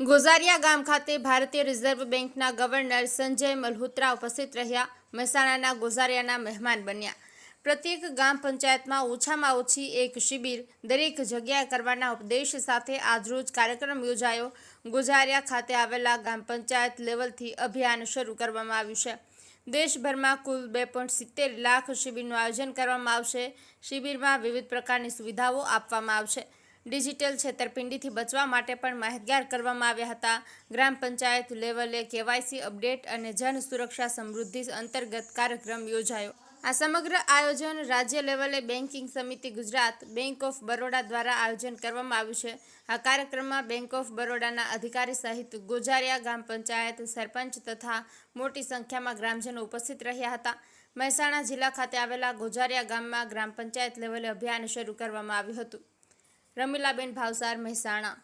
ગોઝારિયા ગામ ખાતે ભારતીય રિઝર્વ બેંકના ગવર્નર સંજય મલ્હોત્રા ઉપસ્થિત રહ્યા. મહેસાણાના ગોઝારિયાના મહેમાન બન્યા. પ્રત્યેક ગામ પંચાયતમાં ઓછામાં ઓછી એક શિબિર દરેક જગ્યાએ કરવાના ઉપદેશ સાથે આજરોજ કાર્યક્રમ યોજાયો. ગોઝારિયા ખાતે આવેલા ગામ પંચાયત લેવલથી અભિયાન શરૂ કરવામાં આવ્યું છે. દેશભરમાં કુલ બે પોઈન્ટ સિત્તેર લાખ શિબિરનું આયોજન કરવામાં આવશે. શિબિરમાં વિવિધ પ્રકારની સુવિધાઓ આપવામાં આવશે. ડિજિટલ છેતરપિંડીથી બચવા માટે પણ માહિતગાર કરવામાં આવ્યા હતા. ગ્રામ પંચાયત લેવલે કેવાયસી અપડેટ અને જન સુરક્ષા સમૃદ્ધિ અંતર્ગત કાર્યક્રમ યોજાયો. આ સમગ્ર આયોજન રાજ્ય લેવલે બેન્કિંગ સમિતિ ગુજરાત, બેંક ઓફ બરોડા દ્વારા આયોજન કરવામાં આવ્યું છે. આ કાર્યક્રમમાં બેંક ઓફ બરોડાના અધિકારી સહિત ગોજારિયા ગ્રામ પંચાયત સરપંચ તથા મોટી સંખ્યામાં ગ્રામજનો ઉપસ્થિત રહ્યા હતા. મહેસાણા જિલ્લા ખાતે આવેલા ગોજારિયા ગામમાં ગ્રામ પંચાયત લેવલે અભિયાન શરૂ કરવામાં આવ્યું હતું. રમીલાબેન ભાવસાર મહેસાણા